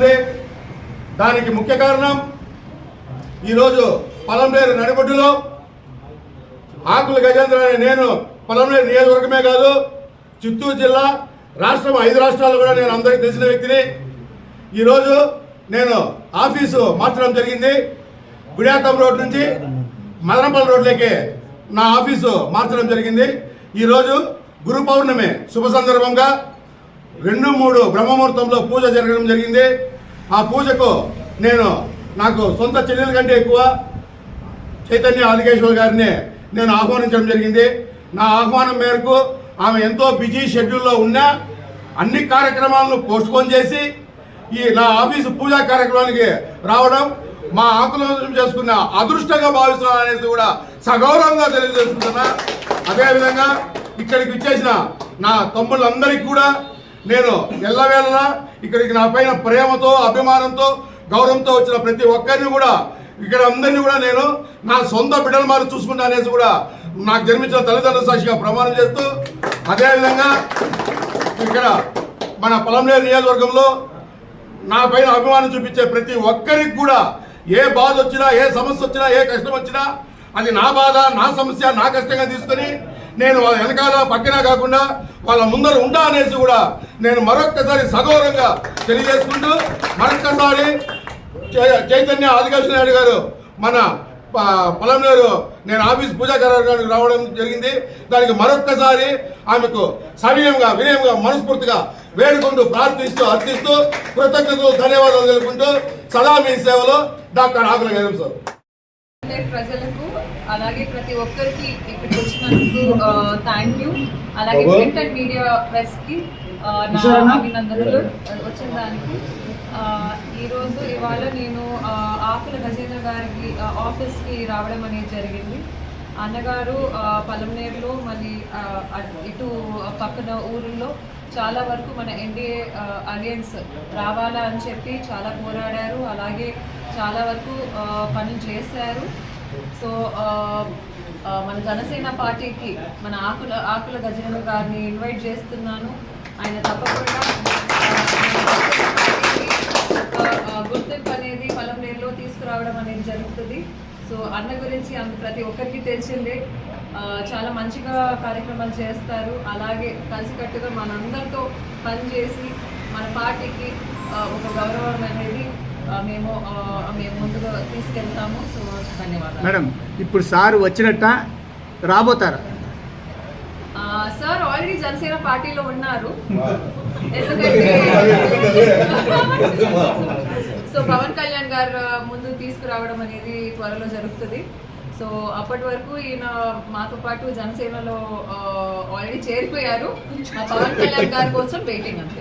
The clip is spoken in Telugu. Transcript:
ఉంది. దానికి ముఖ్య కారణం ఈరోజు పొలంనేరు నడిబొడ్డులో ఆకుల గజేంద్ర అనే నేను పొలంనేరు నియోజకవర్గమే కాదు చిత్తూరు జిల్లా రాష్ట్రం ఐదు రాష్ట్రాలు కూడా నేను అందరికీ తెలిసిన వ్యక్తిని. ఈరోజు నేను ఆఫీసు మార్చడం జరిగింది. గుడియాతం రోడ్ నుంచి మదనపల్లి రోడ్లోకి నా ఆఫీసు మార్చడం జరిగింది. ఈరోజు గురు పౌర్ణమి శుభ సందర్భంగా రెండు మూడు బ్రహ్మముహూర్తంలో పూజ జరగడం జరిగింది. ఆ పూజకు నేను నాకు సొంత చెల్లెల కంటే ఎక్కువ చైతన్య ఆదికేశ్వర్ గారిని నేను ఆహ్వానించడం జరిగింది. నా ఆహ్వానం మేరకు ఆమె ఎంతో బిజీ షెడ్యూల్లో ఉన్నా అన్ని కార్యక్రమాలను పోస్ట్పోన్ చేసి ఈ నా ఆఫీసు పూజా కార్యక్రమానికి రావడం మా ఆకులం చేసుకున్న అదృష్టంగా భావిస్తున్నాను అనేసి కూడా సగౌరవంగా తెలియజేస్తున్నా అదేవిధంగా ఇక్కడికి ఇచ్చేసిన నా తమ్ముళ్ళందరికీ కూడా నేను ఎల్లవేళలా ఇక్కడికి నా పైన ప్రేమతో అభిమానంతో గౌరవంతో వచ్చిన ప్రతి ఒక్కరిని కూడా ఇక్కడ అందరినీ కూడా నేను నా సొంత బిడ్డల మారి చూసుకుంటానేసి కూడా నాకు జన్మించిన తల్లిదండ్రుల సాక్షిగా ప్రమాణం చేస్తూ అదేవిధంగా ఇక్కడ మన పొలంనేరు నియోజకవర్గంలో నా పైన అభిమానం చూపించే ప్రతి ఒక్కరికి కూడా ఏ బాధ వచ్చినా ఏ సమస్య వచ్చినా ఏ కష్టం వచ్చినా అది నా బాధ నా సమస్య నా కష్టంగా తీసుకొని నేను వాళ్ళ వెనకాల పక్కన కాకుండా వాళ్ళ ముందర ఉంటా అనేసి కూడా నేను మరొక్కసారి సగౌరవంగా తెలియజేసుకుంటూ మరొక్కసారి చై- చైతన్య ఆదికేశ్వర నాయుడు గారు మన పొలంలో నేను ఆఫీస్ పూజా కార్యక్రమానికి రావడం జరిగింది. దానికి మరొక్కసారి ఆమెకు సవినయంగా వినయంగా మనస్ఫూర్తిగా వేడుకుంటూ ప్రార్థిస్తూ అర్థిస్తూ కృతజ్ఞతలు ధన్యవాదాలు తెలుపుకుంటూ సదా మీ సేవలో డాక్టర్ ఆకుల గారు సార్. ప్రజలకు అలాగే ప్రతి ఒక్కరికి ఇక్కడికి వచ్చినందుకు థ్యాంక్ యూ అలాగే. ప్రింట్ అండ్ మీడియా ప్రెస్కి నా? అభినందనలు. వచ్చిన దానికి ఈరోజు ఇవాళ నేను ఆకుల గజేంద్ర గారికి ఆఫీస్కి రావడం అనేది జరిగింది. అన్నగారు ఆ, పలంనేరులో మళ్ళీ ఇటు పక్కన ఊరిలో చాలా వరకు మన ఎన్డీఏ అలయన్స్ రావాలా అని చెప్పి చాలా పోరాడారు. అలాగే చాలా వరకు పనులు చేశారు. సో మన జనసేన పార్టీకి మన ఆకుల ఆకుల గజేంద్ర గారిని ఇన్వైట్ చేస్తున్నాను. ఆయన తప్పకుండా గుర్తింపు అనేది పొలంనేరులో తీసుకురావడం అనేది జరుగుతుంది. సో అన్న గురించి అంత ప్రతి ఒక్కరికి తెలిసిందే. చాలా మంచిగా కార్యక్రమాలు చేస్తారు. అలాగే కలిసికట్టుగా మనందరితో పనిచేసి మన పార్టీకి ఒక గౌరవం అనేది మేము మేము తీసుకెళ్తాము. సో ధన్యవాదాలు. మేడం ఇప్పుడు సార్ వచ్చినట్ట రాబోతారా? ఆ, సార్ ఆల్రెడీ జనసేన పార్టీలో ఉన్నారు. ఎందుకంటే సో పవన్ కళ్యాణ్ గారు ముందు తీసుకురావడం అనేది త్వరలో జరుగుతుంది. సో అప్పటి వరకు ఈయన మాతో పాటు జనసేనలో ఆల్రెడీ చేరిపోయారు. పవన్ కళ్యాణ్ గారి కోసం వెయిటింగ్ అంతే.